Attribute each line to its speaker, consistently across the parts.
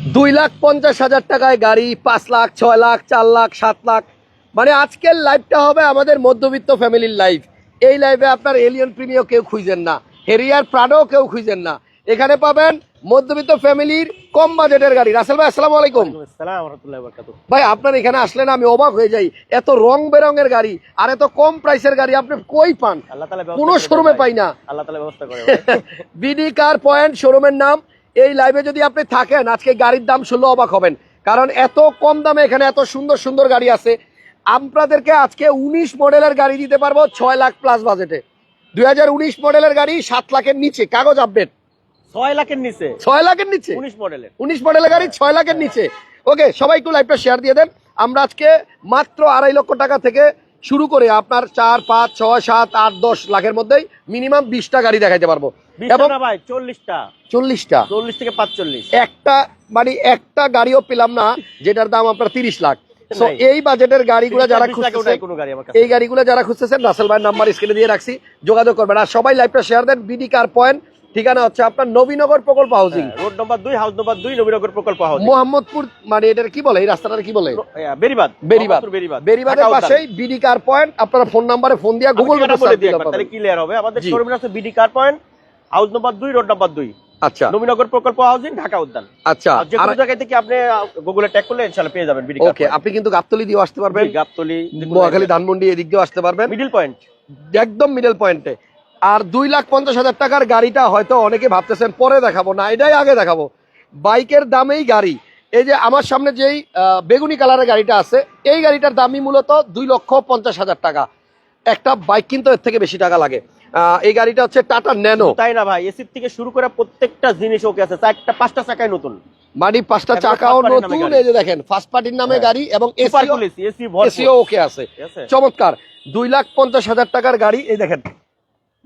Speaker 1: দুই লাখ পঞ্চাশ হাজার টাকায় গাড়ি পাঁচ লাখ ছয় লাখ চার লাখ সাত লাখ। মানে আজকের লাইফটা হবে আমাদের মধ্যবিত্ত ফ্যামিলির লাইফ এই লাইফে আপনার এলিয়ন প্রিমিও কেউ খুঁজেন না হেরিয়ার প্রাডও কেউ খুঁজেন না। এখানে পাবেন মধ্যবিত্ত ফ্যামিলির কম বাজেটের গাড়ি। রাসেল ভাই আসসালামু আলাইকুম। ভাই আপনার এখানে আসলে না আমি অবাক হয়ে যাই। এত রং বেরঙের গাড়ি আর এত কম প্রাইসের গাড়ি আপনি কই পান? কোনো শোরুমে পাই না।
Speaker 2: আল্লাহ।
Speaker 1: বিডি কার পয়েন্ট শোরুমের নাম। এই লাইভে যদি আপনি থাকেন আজকে গাড়ির দাম শুনলে অবাক হবেন। কারণ এত কম দামে এখানে এত সুন্দর সুন্দর গাড়ি আছে। আপনাদেরকে আজকে উনিশ মডেলের গাড়ি দিতে পারব ছয় লাখ প্লাস বাজেটে দু হাজার উনিশ মডেলের গাড়ি সাত লাখের নিচে। কাগজ আপডেট
Speaker 2: ছয় লাখের নিচে।
Speaker 1: ছয় লাখের নিচে?
Speaker 2: উনিশ মডেলের।
Speaker 1: উনিশ মডেলের গাড়ি ছয় লাখের নিচে। ওকে সবাই একটু লাইভটা শেয়ার দিয়ে দেন। আমরা আজকে মাত্র আড়াই লক্ষ টাকা থেকে শুরু করে আপনার চার পাঁচ ছয় সাত আট দশ লাখের মধ্যেই মিনিমাম বিশটা গাড়ি দেখাইতে পারব।
Speaker 2: ভাই চল্লিশটা।
Speaker 1: চল্লিশটা।
Speaker 2: চল্লিশ থেকে পাঁচচল্লিশ।
Speaker 1: একটা মানে একটা গাড়িও পেলাম না যেটার দাম আপনার তিরিশ লাখ। এই বাজেটের গাড়িগুলো যারা
Speaker 2: বিশ
Speaker 1: খুঁজতেছেন
Speaker 2: গাড়ি আমার
Speaker 1: এই গাড়িগুলো যারা খুঁজতেছেন রাসেল ভাইয়ের নাম্বার স্ক্রিনে দিয়ে রাখছি যোগাযোগ করবেন। আর সবাই লাইভটা শেয়ার দেন বিডি কার পয়েন্ট ঠিকানা হচ্ছে আপনার নবীনগর প্রকল্প হাউজিং
Speaker 2: রোড নম্বর দুই হাউস নম্বর দুই নবীনগর প্রকল্প
Speaker 1: মোহাম্মদপুর মানে এটার কি বলে এই রাস্তাটার কি বলে?
Speaker 2: বেরিবাদ
Speaker 1: বেরিবাদ
Speaker 2: বেরিবাদ
Speaker 1: বেরিবাদের পাশেই বিডি কার পয়েন্ট আপনারা ফোন নাম্বারে ফোন দিয়ে গুগল
Speaker 2: আমি
Speaker 1: ম্যাপে সার্চ দিলে
Speaker 2: একবার, তাহলে ক্লিয়ার হবে। আমাদের। আছে BD Car Point house number দুই রোড নম্বর দুই।
Speaker 1: আচ্ছা।
Speaker 2: নবীনগর প্রকল্প হাউজিং ঢাকা উদ্যান।
Speaker 1: আচ্ছা
Speaker 2: যে কোনো জায়গায় থেকে আপনি গুগলে ট্যাগ করলে ইনশাআল্লাহ পেয়ে যাবেন
Speaker 1: ওকে আপনি কিন্তু গাবতলি দিয়ে আসতে পারবেন।
Speaker 2: গাবতলি
Speaker 1: নোয়াখালী ধানমন্ডি এদিক দিয়ে আসতে পারবেন।
Speaker 2: মিডল পয়েন্ট
Speaker 1: একদম মিডল পয়েন্টে আর দুই লাখ পঞ্চাশ হাজার টাকার গাড়িটা হয়তো অনেকে ভাবতেছেন পরে দেখাবো না এটাই আগে দেখাবো। বাইকের দামেই গাড়ি। এই যে আমার সামনে যেই বেগুনি কালারের গাড়িটা আছে এই গাড়িটার দামই মূলত দুই লক্ষ পঞ্চাশ হাজার টাকা। একটা বাইক কিন্তু এর থেকে বেশি টাকা লাগে। এই গাড়িটা হচ্ছে টাটা ন্যানো।
Speaker 2: তাই না ভাই? এসির থেকে শুরু করে প্রত্যেকটা জিনিস ওকে আছে। চারটা পাঁচটা চাকায় নতুন।
Speaker 1: মানে পাঁচটা চাকাও নতুন এই যে দেখেন ফার্স্ট পার্টির নামে
Speaker 2: হ্যাঁ।
Speaker 1: গাড়ি এবং এসিও ওকে আছে। চমৎকার। দুই লাখ পঞ্চাশ হাজার টাকার গাড়ি এই দেখেন।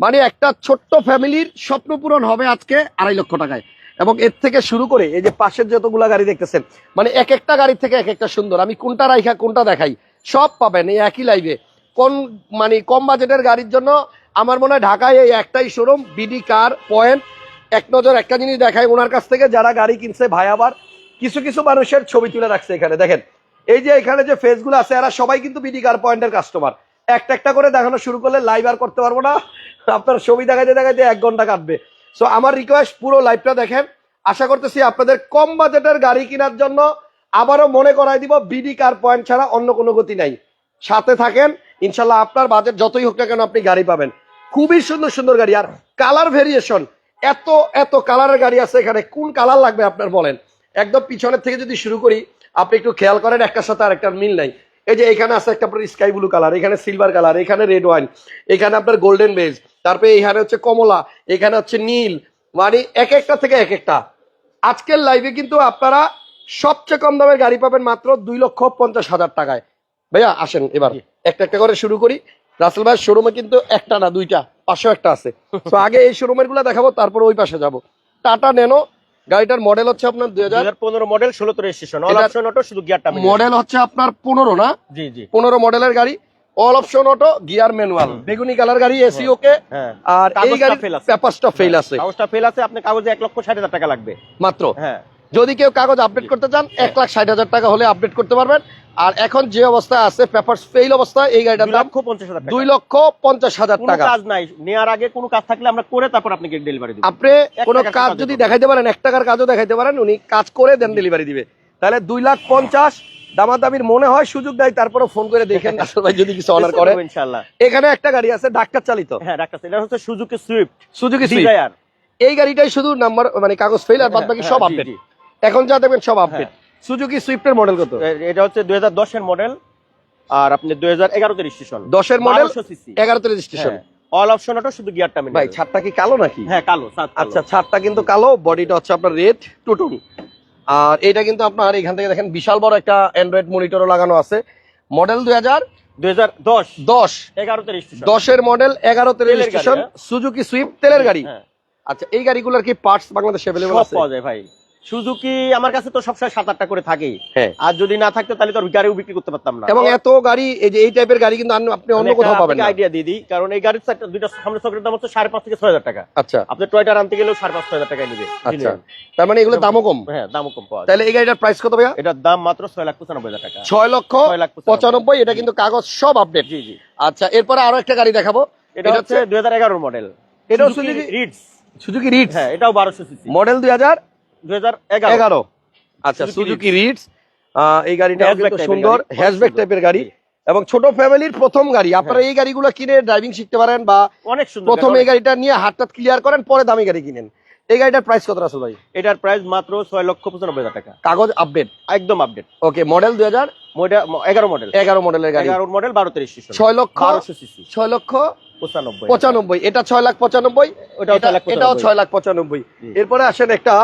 Speaker 1: মানে একটা ছোট্ট ফ্যামিলির স্বপ্ন পূরণ হবে আজকে আড়াই লক্ষ টাকায়। এবং এর থেকে শুরু করে এই যে পাশের যতগুলা গাড়ি দেখতেছেন মানে এক একটা গাড়ি থেকে এক একটা সুন্দর। আমি কোনটা রাইখা কোনটা দেখাই সব পাবেন এই একই লাইভে কোন মানে কম বাজেটের গাড়ির জন্য আমার মনে হয় ঢাকায় এই একটাই শোরুম বিডি কার পয়েন্ট এক নজর একটা জিনিস দেখায় ওনার কাছ থেকে, যারা গাড়ি কিনছে ভাই আবার, কিছু কিছু মানুষের ছবি তুলে রাখছে এখানে। দেখেন, এই যে এখানে যে ফেসগুলো আছে, এরা সবাই কিন্তু বিডি কার পয়েন্টের কাস্টমার একটা একটা করে দেখানো শুরু করলে লাইভ আর করতে পারব না। আপনার ছবি দেখাইতে দেখাইতে এক ঘণ্টা কাটবে। সো আমার রিকোয়েস্ট পুরো লাইভটা দেখেন। আশা করতেছি আপনাদের কম বাজেটের গাড়ি কেনার জন্য আবারও মনে করাই দিব বিডি কার পয়েন্ট ছাড়া অন্য কোনো গতি নাই। সাথে থাকেন, ইনশাল্লাহ আপনার বাজেট যতই হোক না কেন আপনি গাড়ি পাবেন। খুবই সুন্দর সুন্দর গাড়ি। আর কালার ভেরিয়েশন এত এত কালারের গাড়ি আছে এখানে। কোন কালার লাগবে আপনার বলেন? একদম পিছনের থেকে যদি শুরু করি আপনি একটু খেয়াল করেন একটার সাথে আরেকটার মিল নাই। এই যে এখানে আছে একটা আপনার স্কাই ব্লু কালার এখানে সিলভার কালার এখানে রেড ওয়াইন এখানে আপনার গোল্ডেন বেজ তারপরে এখানে হচ্ছে কমলা এখানে হচ্ছে নীল। মানে এক একটা থেকে এক একটা। আজকের লাইভে কিন্তু আপনারা সবচেয়ে কম দামের গাড়ি পাবেন মাত্র দুই লক্ষ পঞ্চাশ হাজার টাকায়। ভাইয়া আসেন এবার। একটা একটা করে শুরু করি। রাসেল ভাইয়ের শোরুমে কিন্তু একটা না দুইটা পাঁচশো একটা আছে। তো আগে এই শোরুমেরগুলো দেখাবো তারপর ওই পাশে যাব। টাটা নেনো গাড়িটার মডেল হচ্ছে আপনার দুই হাজার
Speaker 2: পনেরো মডেল ষোলো তো রেজিস্ট্রেশন অল অপশন অটো শুধু গিয়ারটা
Speaker 1: মডেল হচ্ছে আপনার পনেরো না?
Speaker 2: জি জি।
Speaker 1: পনেরো মডেলের গাড়ি। All option auto gear manual বেগুনি কালার গাড়ি এসি ওকে
Speaker 2: হ্যাঁ।
Speaker 1: আর এই গাড়ি। পেপারসটা ফেল আছে।
Speaker 2: কাগজটা ফেল আছে আপনি কাগজে এক লক্ষ ষাট হাজার টাকা লাগবে।
Speaker 1: মাত্র।
Speaker 2: হ্যাঁ।
Speaker 1: যদি কেউ কাগজ আপডেট করতে চান এক লাখ ষাট হাজার টাকা হলে আপডেট করতে পারবেন। আর এখন যে অবস্থায় আছে পেপার ফেইল অবস্থায় এই গাড়িটার দাম
Speaker 2: লক্ষ পঞ্চাশ হাজার
Speaker 1: দুই লক্ষ পঞ্চাশ হাজার টাকা।
Speaker 2: কাজ নাই। নেওয়ার আগে কোনো কাজ থাকলে আমরা করে তারপর আপনাকে ডেলিভারি দিব।
Speaker 1: আপনি কোনো কাজ যদি দেখাইতে পারেন এক টাকার কাজও দেখাইতে পারেন উনি কাজ করে দেন ডেলিভারি দিবে। তাহলে দুই লাখ পঞ্চাশ দামাদামির মনে হয় সুযোগ দেয় তারপরে ফোন করে দেখেন আসল ভাই যদি কিছু অনার করে।
Speaker 2: ইনশাআল্লাহ।
Speaker 1: এখানে একটা গাড়ি আছে ডাক্তার চালিত।
Speaker 2: হ্যাঁ ডাক্তার এটা হচ্ছে সুজুকি সুইফট
Speaker 1: সুজুকি সুইফট এই গাড়িটাই শুধু নাম্বার মানে কাগজ ফেল আর বাদ বাকি সব
Speaker 2: হ্যাঁ,
Speaker 1: আপডেট এখন যা দেখবেন সব আপডেট সুজুকি সুইফটের মডেল কত?
Speaker 2: এটা হচ্ছে দুই হাজার দশের মডেল আর আপনি দুই হাজার এগারোতে রেজিস্ট্রেশন
Speaker 1: দশের মডেল এগারোতে রেজিস্ট্রেশন
Speaker 2: অল অপশন অটো শুধু গিয়ারটা মেনে
Speaker 1: ভাই ছাদটা কি কালো নাকি?
Speaker 2: হ্যাঁ কালো
Speaker 1: আচ্ছা ছাদটা কিন্তু কালো বডিটা হচ্ছে আপনার রেড টুটুন আর এটা কিন্তু আপনার এখান থেকে দেখেন বিশাল বড় একটা অ্যান্ড্রয়েড মনিটরও লাগানো আছে। মডেল দুই হাজার দশের মডেল এগারোতে রেজিস্ট্রেশন
Speaker 2: হ্যাঁ?
Speaker 1: সুজুকি সুইফট তেলের গাড়ি।
Speaker 2: হ্যাঁ।
Speaker 1: আচ্ছা এই গাড়িগুলোর কি পার্টস বাংলাদেশে অ্যাভেলেবল আছে?
Speaker 2: পাওয়া যায় ভাই। সুজুকি আমার কাছে তো সবসময় সাত আটটা করে থাকেই।
Speaker 1: হ্যাঁ।
Speaker 2: আর যদি না থাকতো তাহলে তো গাড়িও বিক্রি করতে পারতাম না।
Speaker 1: এবং এত গাড়ি এই যে এই টাইপের গাড়ি কিন্তু আপনি অন্য কোথাও পাবেন না।
Speaker 2: আইডিয়া দিয়ে দিই কারণ এই গাড়ির দুইটা সামনে চক্রের দাম হচ্ছে সাড়ে পাঁচ থেকে ছয় হাজার টাকা।
Speaker 1: আচ্ছা।
Speaker 2: আপনি টয়টার আনতে গেলেও সাড়ে পাঁচ ছয় হাজার টাকায় নেবে।
Speaker 1: আচ্ছা। তার মানে এগুলো দামও কম?
Speaker 2: হ্যাঁ দামও কম পাওয়া
Speaker 1: তাহলে এই গাড়িটার প্রাইস কত ভাইয়া?
Speaker 2: এটার দাম মাত্র ছয় লাখ পঁচানব্বই হাজার টাকা।
Speaker 1: ছয় লক্ষ
Speaker 2: ছয় লাখ পঁচানব্বই।
Speaker 1: এটা কিন্তু কাগজ সব আপডেট
Speaker 2: জি জি।
Speaker 1: আচ্ছা এরপরে আরও একটা গাড়ি দেখাবো।
Speaker 2: এটা হচ্ছে দুই হাজার এগারোর মডেল
Speaker 1: এটা Suzuki-
Speaker 2: রিডস
Speaker 1: সুজুকি রিটস
Speaker 2: হ্যাঁ এটাও বারোশো সিসি
Speaker 1: মডেল দুই হাজার? আচ্ছা সুজুকি রিটস এই গাড়িটা সুন্দর হ্যাশব্যাক টাইপের গাড়ি। এবং ছোট ফ্যামিলির প্রথম গাড়ি। আপনারা এই গাড়িগুলো কিনে ড্রাইভিং শিখতে পারেন বা
Speaker 2: অনেক সুন্দর
Speaker 1: প্রথম এই গাড়িটা নিয়ে হাতটা ক্লিয়ার করেন পরে দামি গাড়ি কিনেন। এই গাড়িটার প্রাইস কত রাসেল ভাই?
Speaker 2: এটার প্রাইস মাত্র ছয় লক্ষ পঁচানব্বই হাজার টাকা।
Speaker 1: কাগজ আপডেট
Speaker 2: একদম আপডেট
Speaker 1: ওকে মডেল দুই হাজার?
Speaker 2: এগারো মডেল
Speaker 1: এগারো মডেলের গাড়ি।
Speaker 2: এগারো মডেল বারো তেইশ
Speaker 1: ছয় লক্ষ ছয় লক্ষ
Speaker 2: পঁচানব্বই।
Speaker 1: পঁচানব্বই। এটা ছয় লাখ পঁচানব্বই। এটাও। ছয় লাখ পঁচানব্বই। এরপরে আসেন একটা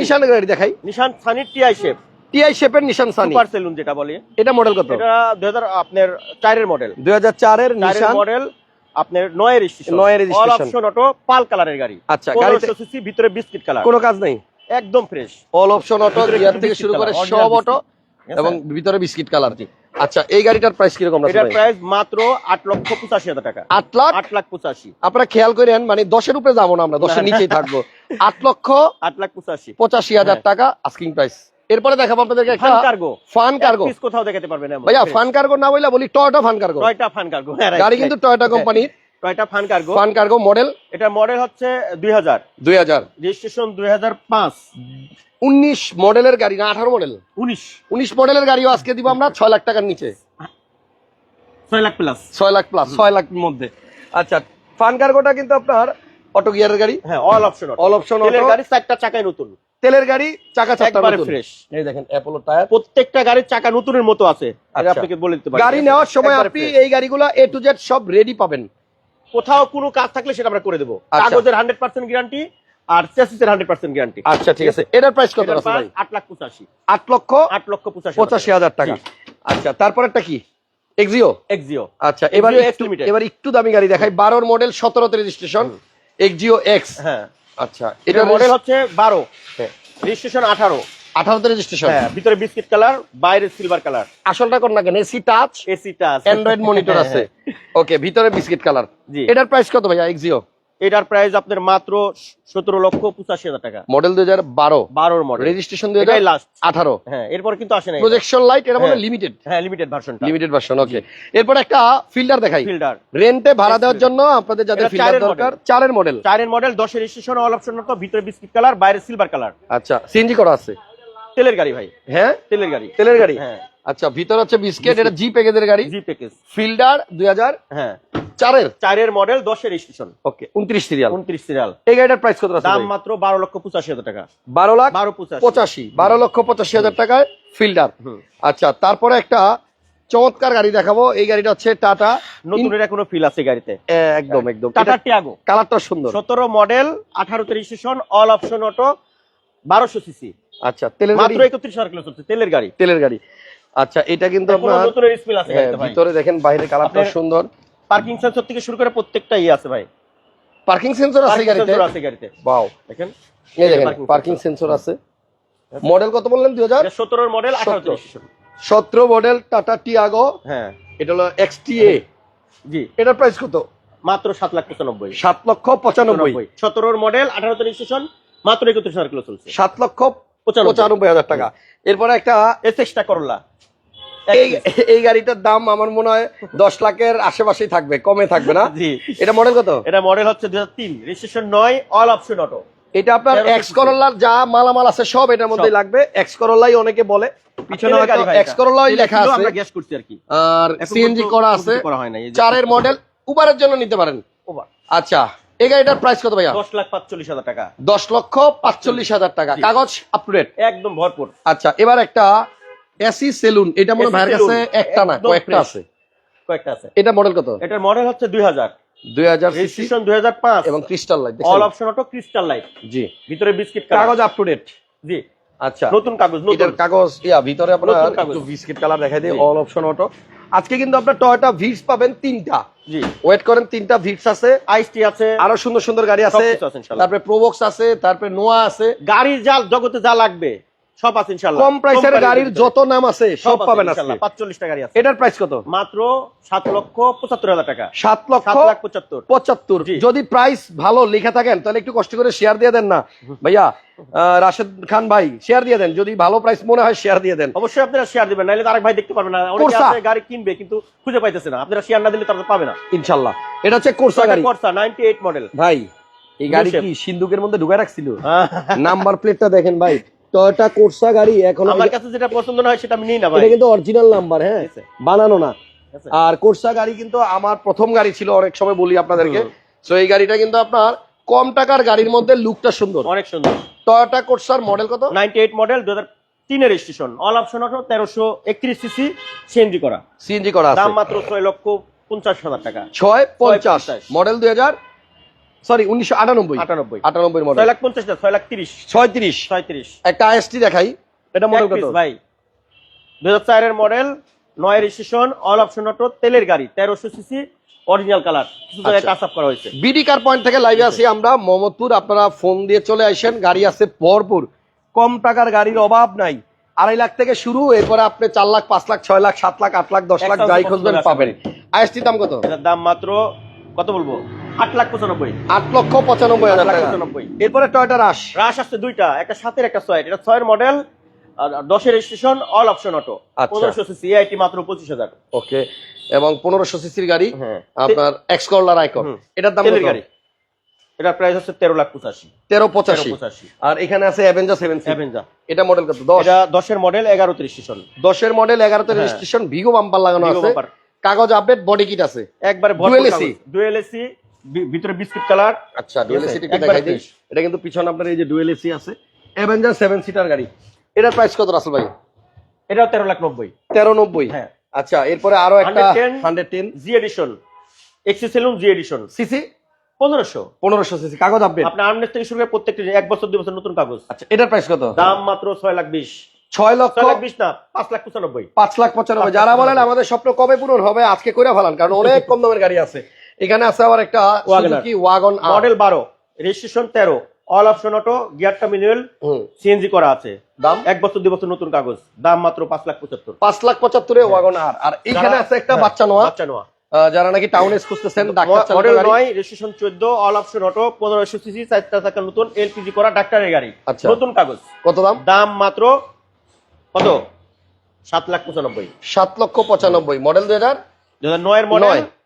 Speaker 2: নিশান
Speaker 1: গাড়ি দেখাই।
Speaker 2: Nissan Sunny TI shape
Speaker 1: TI শেপের নিশান সানি।
Speaker 2: সুপার সেলুন যেটা বলে।
Speaker 1: এটা মডেল কত?
Speaker 2: এটা দুই হাজার আপনার চারের মডেল
Speaker 1: দুই হাজার চারের
Speaker 2: চারের
Speaker 1: নিশান।
Speaker 2: মডেল আপনার স্টেশন
Speaker 1: নয়ের
Speaker 2: all
Speaker 1: registration।
Speaker 2: Option auto pearl কালারের গাড়ি।
Speaker 1: আচ্ছা গাড়িতে
Speaker 2: সিসি ভিতরে বিস্কিট কালার
Speaker 1: কোনো কাজ নেই?
Speaker 2: একদম fresh
Speaker 1: all option auto gear থেকে শুরু করে সব অটো এবং ভিতরে বিস্কিট কালার আচ্ছা এই গাড়িটার প্রাইস কীরকম
Speaker 2: এটার প্রাইস মাত্র আট লক্ষ পঁচাশি হাজার টাকা।
Speaker 1: আট লাখ?
Speaker 2: আট লাখ পঁচাশি।
Speaker 1: আপনারা খেয়াল করেন মানে দশের উপরে যাব না আমরা দশের নিচেই থাকব। আট লক্ষ
Speaker 2: আট লাখ পঁচাশি।
Speaker 1: পঁচাশি হাজার
Speaker 2: হ্যাঁ।
Speaker 1: টাকা আস্কিং প্রাইস এরপরে দেখাবো আপনাদেরকে একটা
Speaker 2: ফান কার্গো
Speaker 1: ফান কার্গো
Speaker 2: কোথাও দেখাতে পারবে না
Speaker 1: ভাইয়া ফান কার্গো না বললে বলি Toyota Fun Cargo
Speaker 2: Toyota Fun Cargo
Speaker 1: গাড়ি কিন্তু টয়টা কোম্পানির
Speaker 2: Toyota Fun Cargo
Speaker 1: Fun Cargo model
Speaker 2: এটা মডেল হচ্ছে দুই হাজার।
Speaker 1: দুই হাজার।
Speaker 2: রেজিস্ট্রেশন দুই হাজার পাঁচ।
Speaker 1: উনিশ মডেলের গাড়ি না আঠারো মডেল?
Speaker 2: উনিশ।
Speaker 1: উনিশ মডেলের গাড়িও আজকে দিব আমরা ছয় লাখ টাকার নিচে।
Speaker 2: ছয় লাখ প্লাস
Speaker 1: ছয় লাখ প্লাস ছয় লাখ মধ্যে। আচ্ছা ফান কার্গোটা কিন্তু আপনার অটো গিয়ারের গাড়ি।
Speaker 2: হ্যাঁ অল অপশন
Speaker 1: অল অপশন
Speaker 2: তেলের
Speaker 1: অটো
Speaker 2: গাড়ি চারটা চাকায় নতুন।
Speaker 1: তেলের গাড়ি চাকা চারটা
Speaker 2: একবারে
Speaker 1: নতুন।
Speaker 2: ফ্রেশ
Speaker 1: এই দেখেন অ্যাপোলো টায়ার
Speaker 2: প্রত্যেকটা গাড়ির চাকা নতুনের মতো আছে। এটা
Speaker 1: আচ্ছা।
Speaker 2: আপনাকে বলে দিতে পারি
Speaker 1: গাড়ি নেওয়ার সময় আপনি এই গাড়িগুলো এ টু জেড সব রেডি পাবেন।
Speaker 2: কোথাও কোনো কাজ থাকলে সেটা আমরা করে দেবো।
Speaker 1: আচ্ছা।
Speaker 2: কাগজের হান্ড্রেড পার্সেন্ট গ্যারান্টি আর চেসিসের হান্ড্রেড পার্সেন্ট গ্যারান্টি
Speaker 1: আচ্ছা ঠিক আছে। এটার প্রাইস কত আছে ভাই?
Speaker 2: আট লাখ পঁচাশি।
Speaker 1: আট লক্ষ
Speaker 2: আট লক্ষ পঁচাশি
Speaker 1: পঁচাশি হাজার টাকা। আচ্ছা তারপরেরটা কি? এক্সিও
Speaker 2: এক্সিও
Speaker 1: আচ্ছা এবার একটু এবার একটু দামি গাড়ি দেখাই। বারোর মডেল সতেরোতে রেজিস্ট্রেশন এক্সিও এক্স
Speaker 2: হ্যাঁ।
Speaker 1: আচ্ছা
Speaker 2: মডেল হচ্ছে বারো।
Speaker 1: হ্যাঁ।
Speaker 2: রেজিস্ট্রেশন আঠারো।
Speaker 1: আঠারোতে রেজিস্ট্রেশন
Speaker 2: হ্যাঁ ভিতরে বিস্কিট কালার বাইরে সিলভার কালার
Speaker 1: আসলটা কোন না কেন? এসি টাচ
Speaker 2: এসিটা আছে
Speaker 1: অ্যান্ড্রয়েড মনিটর আছে। ওকে ভিতরে বিস্কিট কালার
Speaker 2: জি।
Speaker 1: এটার প্রাইস কত ভাইয়া? এক্সিও
Speaker 2: এটার প্রাইস আপনার মাত্র সতেরো লক্ষ পঁচাশি হাজার টাকা।
Speaker 1: মডেল দুই হাজার বারো।
Speaker 2: বারোর মডেল
Speaker 1: রেজিস্ট্রেশন দুই হাজার
Speaker 2: লাস্ট
Speaker 1: আঠারো।
Speaker 2: হ্যাঁ এরপর কিন্তু আসে না
Speaker 1: প্রজেকশন লাইট এটা মনে। লিমিটেড
Speaker 2: হ্যাঁ। Limited version
Speaker 1: limited version okay এরপর একটা ফিল্ডার দেখাই।
Speaker 2: ফিল্ডার
Speaker 1: রেন্টে ভাড়া দেওয়ার জন্য আপনাদের যাদের ফিল্ডার দরকার চারের মডেল
Speaker 2: চারের মডেল দশের রেজিস্ট্রেশন অল অপশন তো ভিতরে বিস্কিট কালার বাইরে সিলভার কালার
Speaker 1: আচ্ছা সিএনজি করা আছে?
Speaker 2: তেলের গাড়ি ভাই।
Speaker 1: হ্যাঁ?
Speaker 2: তেলের গাড়ি।
Speaker 1: তেলের গাড়ি?
Speaker 2: হ্যাঁ।
Speaker 1: আচ্ছা ভিতরে হচ্ছে বিস্কিট এটা জি প্যাকেজের গাড়ি?
Speaker 2: জি প্যাকেজ
Speaker 1: ফিল্ডার দুই হাজার
Speaker 2: হ্যাঁ।
Speaker 1: চারের?
Speaker 2: চারের মডেল দশের রেজিস্ট্রেশন
Speaker 1: ওকে উনত্রিশ সিরিয়াল
Speaker 2: উনত্রিশ সিরিয়াল
Speaker 1: এই গাড়িটার প্রাইস কত
Speaker 2: দাম মাত্র বারো লক্ষ পঁচাশি হাজার টাকা।
Speaker 1: বারো লাখ
Speaker 2: বারো পঁচাশি।
Speaker 1: বারো লক্ষ পঁচাশি হাজার টাকায় ফিল্ডার আচ্ছা তারপরে একটা চমৎকার গাড়ি দেখাবো। এই গাড়িটা হচ্ছে টাটা
Speaker 2: নতুনের এখনও ফিল আছে গাড়িতে।
Speaker 1: একদম একদম।
Speaker 2: টাটা টিয়াগো
Speaker 1: কালারটা সুন্দর।
Speaker 2: সতেরো মডেল আঠারো রেজিস্ট্রেশন অল অপশন অটো বারোশো সিসি
Speaker 1: আচ্ছা তেলের
Speaker 2: মাত্র একত্রিশ হাজার কিলো চলছে তেলের গাড়ি।
Speaker 1: তেলের গাড়ি। আচ্ছা এটা কিন্তু আপনার হ্যাঁ, ভিতরে দেখেন বাইরে কালারটা সুন্দর।
Speaker 2: পার্কিং সেন্সর থেকে শুরু করে প্রত্যেকটা ইয়ে আছে ভাই।
Speaker 1: পার্কিং সেন্সর আছে গাড়িতে?
Speaker 2: আছে গাড়িতে।
Speaker 1: বাও
Speaker 2: দেখেন?
Speaker 1: এই দেখেন পার্কিং সেন্সর আছে। মডেল কত বললেন দুই হাজার?
Speaker 2: এটা সতেরোর মডেল আঠারো
Speaker 1: সতেরো।
Speaker 2: রেজিস্ট্রেশন
Speaker 1: সতেরো মডেল টাটা টিয়াগো
Speaker 2: হ্যাঁ।
Speaker 1: এটা হলো এক্সটিএ
Speaker 2: জি।
Speaker 1: এটার প্রাইস কত?
Speaker 2: মাত্র সাত লাখ পঁচানব্বই।
Speaker 1: সাত লক্ষ পঁচানব্বই।
Speaker 2: সতেরোর মডেল আঠারো রেজিস্ট্রেশন মাত্র একত্রিশ হাজার কিলো চলছে।
Speaker 1: সাত লক্ষ
Speaker 2: পঁচানব্বই।
Speaker 1: পঁচানব্বই হাজার টাকা। এরপরে একটা
Speaker 2: এসএক্সটা করলা
Speaker 1: এই গাড়িটার দাম আমার মনে হয় দশ লাখের আশেপাশেই থাকবে কমে থাকবে না? এটা মডেল কত?
Speaker 2: এটা মডেল হচ্ছে দুই হাজার তিন রেজিস্ট্রেশন নয় অল অপশন অটো
Speaker 1: এটা আপনার এক্স করোলার যা মালামাল আছে সব এটার মধ্যে লাগবে। এক্স করোলাই অনেকে বলে পিছনে এক্স করোলাই লেখা আছে।
Speaker 2: আমরা গ্যাস করছি আর কি।
Speaker 1: আর সিএনজি করা আছে।
Speaker 2: করা হয় না
Speaker 1: চারের মডেল উবারের জন্য নিতে পারেন। আচ্ছা এই গাড়িটার প্রাইস কত ভাইয়া?
Speaker 2: দশ লাখ পাঁচচল্লিশ হাজার টাকা।
Speaker 1: দশ লক্ষ পাঁচচল্লিশ হাজার টাকা। কাগজ আপ টু ডেট
Speaker 2: একদম ভরপুর।
Speaker 1: আচ্ছা এবার একটা এসি সেলুন এটা মনে ভাইয়ের কাছে একটা না কয়েকটা আছে?
Speaker 2: কয়েকটা আছে।
Speaker 1: এটা মডেল কত?
Speaker 2: এটার মডেল হচ্ছে দুই হাজার।
Speaker 1: দুই হাজার সিসি
Speaker 2: রেজিস্ট্রেশন দুই হাজার পাঁচ।
Speaker 1: এবং crystal light
Speaker 2: all option auto crystal light
Speaker 1: জি।
Speaker 2: ভিতরে বিস্কিট
Speaker 1: কাগজ আপ টু ডেট
Speaker 2: জি।
Speaker 1: আচ্ছা।
Speaker 2: নতুন কাগজ নতুন।
Speaker 1: এটার কাগজ ইয়া ভিতরে আপনার একটু বিস্কিট কালার দেখাই দিই। অল অপশন অটো আজকে কিন্তু আপনার টয়োটা ভিটস পাবেন তিনটা।
Speaker 2: জি।
Speaker 1: ওয়েট করেন তিনটা ভিটস আছে।
Speaker 2: আইসটি আছে।
Speaker 1: আরও সুন্দর সুন্দর গাড়ি আছে। তারপরে প্রোবক্স আছে তারপরে নোয়া আছে।
Speaker 2: গাড়ির যা জগতে যা লাগবে। সব আছে ইনশাল্লাহ
Speaker 1: কম প্রাইসের গাড়ির যত নাম আছে সব পাবেন আজকে।
Speaker 2: পাঁচচল্লিশটা গাড়ি আছে।
Speaker 1: এটার প্রাইস কত?
Speaker 2: মাত্র সাত লক্ষ পঁচাত্তর হাজার টাকা।
Speaker 1: সাত লক্ষ
Speaker 2: সাত লাখ পঁচাত্তর।
Speaker 1: পঁচাত্তর।
Speaker 2: জি।
Speaker 1: যদি প্রাইস ভালো লিখে থাকেন তাহলে একটু কষ্ট করে শেয়ার দিয়ে দেন না। ভাইয়া রাশেদ খান ভাই শেয়ার দিয়ে দেন। যদি ভালো প্রাইস মনে হয় শেয়ার দিয়ে দেন।
Speaker 2: অবশ্যই আপনারা শেয়ার দিবেন নাহলে আরেক ভাই দেখতে পারবে না। অনেকে। আছে গাড়ি কিনবে কিন্তু খুঁজে পাইতেছে না। আপনারা শেয়ার না দিলে তারা পাবে না।
Speaker 1: ইনশাল্লাহ এটা হচ্ছে কোর্সা গাড়ি।
Speaker 2: কর্সা 98 মডেল
Speaker 1: ভাই এই গাড়ি কি সিন্ধুকের মধ্যে ঢুকায় রাখছিল? নাম্বার প্লেটটা দেখেন ভাই। টয়োটা কোর্সা গাড়ি এখন
Speaker 2: আমার কাছে যেটা পছন্দ না হয় সেটা আমি নিই না ভাই।
Speaker 1: এটা কিন্তু অরিজিনাল নাম্বার হ্যাঁ? বানানো না। আর কোর্সা গাড়ি কিন্তু আমার প্রথম গাড়ি ছিল অনেক সময় বলি আপনাদেরকে। তো এই গাড়িটা কিন্তু আপনার কম টাকার গাড়ির মধ্যে লুকটা সুন্দর।
Speaker 2: অনেক সুন্দর।
Speaker 1: টয়োটা কোর্সার মডেল কত?
Speaker 2: 98 মডেল 2003 এর registration all option auto 1331 CC CNG করা।
Speaker 1: সিএনজি করা আছে।
Speaker 2: দাম মাত্র 6 লক্ষ 50 হাজার টাকা।
Speaker 1: ছয় পঞ্চাশ।
Speaker 2: 650
Speaker 1: মডেল দুই হাজার সরি উনিশশো আটানব্বই।
Speaker 2: 98
Speaker 1: আটানব্বই মডেল
Speaker 2: 6 লাখ 50 না 6 লাখ 30
Speaker 1: ছয়ত্রিশ।
Speaker 2: 37
Speaker 1: একটা আইএসটি দেখাই। এটা মডেল কত?
Speaker 2: ভাই। 2004 এর model 9 registration all option auto তেলের গাড়ি 1300 সিসি অরিজিনাল কালার কিছু জায়গায়
Speaker 1: আচ্ছা।
Speaker 2: টাচ আপ করা হয়েছে।
Speaker 1: বিডি কার পয়েন্ট থেকে লাইভে আছি আমরা। মোহাম্মদপুর আপনারা ফোন দিয়ে চলে আসেন। গাড়ি আছে ভরপুর। কম টাকার গাড়ির অভাব নাই। আড়াই লাখ থেকে শুরু। এরপরে আপনি চার লাখ পাঁচ লাখ ছয় লাখ সাত লাখ আট লাখ দশ লাখ যাই খুঁজবেন পাবেন। আইএসটির দাম কত?
Speaker 2: দাম মাত্র কত বলব? 8 লাখ 95
Speaker 1: আট লক্ষ পঁচানব্বই হাজার
Speaker 2: আট লাখ
Speaker 1: টাকা।
Speaker 2: পঁচানব্বই।
Speaker 1: এরপরে টয়টা রাশ
Speaker 2: রাশ আসছে দুইটা একটা সাতের একটা ছয়ের। এটা ছয়ের মডেল দশের রেজিস্ট্রেশন অল অপশন অটো। পনেরোশো সিসি এআইটি মাত্র পঁচিশ হাজার।
Speaker 1: ওকে এবং পনেরোশো সিসির গাড়ি
Speaker 2: হ্যাঁ।
Speaker 1: আপনার এক্স করলার আইকন এটার দাম
Speaker 2: গাড়ি। এটার প্রাইস হচ্ছে তেরো লাখ পঁচাশি।
Speaker 1: তেরো পঁচাশি। আর এখানে আছে অ্যাভেঞ্জার সেভেন
Speaker 2: অ্যাভেঞ্জার
Speaker 1: এটা মডেল কত? দশ।
Speaker 2: এটা দশের মডেল এগারোতে রেজিস্ট্রেশন
Speaker 1: দশের মডেল এগারোতে
Speaker 2: হ্যাঁ।
Speaker 1: রেজিস্ট্রেশন ভিগো বাম্পার লাগানো আছে। কাগজ আপডেট বডি কিট আছে।
Speaker 2: একবারে
Speaker 1: Dual AC?
Speaker 2: ডুয়েল এসি ভিতরে বিস্কিট কালার।
Speaker 1: আচ্ছা ডুয়েল এসি
Speaker 2: একবারে
Speaker 1: দেখাই দিই। এটা কিন্তু পিছনে আপনার এই যে ডুয়েল এসি আছে। অ্যাভেঞ্জার সেভেন সিটার গাড়ি। এটার প্রাইস কত রাসেল ভাই?
Speaker 2: এটাও তেরো লাখ নব্বই।
Speaker 1: তেরো নব্বই?
Speaker 2: হ্যাঁ।
Speaker 1: আচ্ছা এরপরে আরও একটা
Speaker 2: 110
Speaker 1: hundred ten
Speaker 2: G edition XE saloon G edition
Speaker 1: CC
Speaker 2: পনেরোশো।
Speaker 1: পনেরোশো সিসি কাগজ আপডেট
Speaker 2: আপনার আর্মনেস থেকে শুরু করে প্রত্যেকটি এক বছর দুই বছর নতুন কাগজ।
Speaker 1: আচ্ছা এটার প্রাইস কত?
Speaker 2: দাম মাত্র ছয় লাখ বিশ।
Speaker 1: ছয় লক্ষ?
Speaker 2: ছয় লাখ বিশ না পাঁচ লাখ পঁচানব্বই।
Speaker 1: পাঁচ লাখ পঁচানব্বই। যারা বলেন আমাদের স্বপ্ন কবে পূরণ হবে আজকে করে ফেলান কারণ অনেক কম দামের গাড়ি আছে। এখানে আছে আবার একটা
Speaker 2: Wagoner।
Speaker 1: কি ওয়াগন
Speaker 2: মডেল বারো রেজিস্ট্রেশন তেরো অল অপশন অটো গিয়ারটা মিনুয়াল সিএনজি করা আছে।
Speaker 1: দাম?
Speaker 2: এক বছর দুই বছর নতুন কাগজ। দাম মাত্র পাঁচ লাখ পঁচাত্তর।
Speaker 1: পাঁচ লাখ পঁচাত্তরে ওয়াগন আর আর এখানে আছে একটা
Speaker 2: হ্যাঁ,
Speaker 1: বাচ্চা নোয়া।
Speaker 2: বাচ্চা নোয়া।
Speaker 1: যারা নাকি টাউনে খুঁজতেছেন ডাক্তার
Speaker 2: মডেল
Speaker 1: গাড়ি।
Speaker 2: নয় রেজিস্ট্রেশন চোদ্দ অল অপশন অটো পনেরোশো সিসি চারটা চাকা নতুন এলপিজি করা ডাক্তারের গাড়ি।
Speaker 1: আচ্ছা।
Speaker 2: নতুন কাগজ।
Speaker 1: কত দাম?
Speaker 2: দাম মাত্র কত? সাত লাখ পঁচানব্বই।
Speaker 1: সাত লক্ষ পঁচানব্বই। মডেল দুই হাজার?
Speaker 2: দু হাজার নয়ের মডেল
Speaker 1: নয় আচ্ছা,
Speaker 2: চোদ্দতে registration।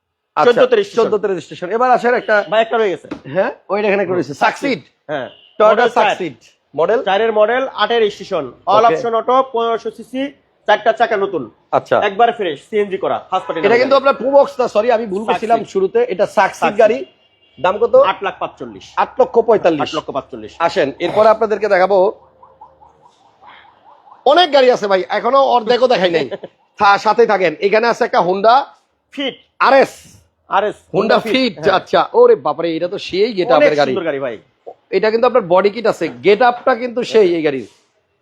Speaker 1: চোদ্দতে রেজিস্ট্রেশন এবার একটা
Speaker 2: বা একটা রয়ে গেছে।
Speaker 1: হ্যাঁ? ওই এখানে রয়েছে। সাকসিড
Speaker 2: হ্যাঁ।
Speaker 1: টয়োটা সাকসিড মডেল
Speaker 2: চারের মডেল আটের registration all
Speaker 1: Okay.
Speaker 2: Option auto পনেরোশো সিসি চারটা চাকা নতুন।
Speaker 1: আচ্ছা।
Speaker 2: একবার ফ্রেশ সিএনজি করা হাসপাতাল
Speaker 1: এটা কিন্তু আপনার প্রুবক্স না সরি আমি ভুল করছিলাম শুরুতে। এটা সাকসিড গাড়ি। দাম কত?
Speaker 2: আট লাখ পাঁচচল্লিশ।
Speaker 1: আট লক্ষ পঁয়তাল্লিশ।
Speaker 2: আট লক্ষ পাঁচচল্লিশ।
Speaker 1: আসেন এরপরে আপনাদেরকে দেখাবো। অনেক গাড়ি আছে ভাই এখনও অর্ধেকও দেখাই নাই। সাথে থাকেন। এখানে আছে একটা Honda
Speaker 2: Fit
Speaker 1: R S
Speaker 2: R S
Speaker 1: Honda Fit আচ্ছা ওরে বাপরে এটা তো সেই গেট আপের গাড়ি।
Speaker 2: সুন্দর গাড়ি ভাই।
Speaker 1: এটা কিন্তু আপনার বডি কিট আছে গেট আপটা কিন্তু সেই এই গাড়ির।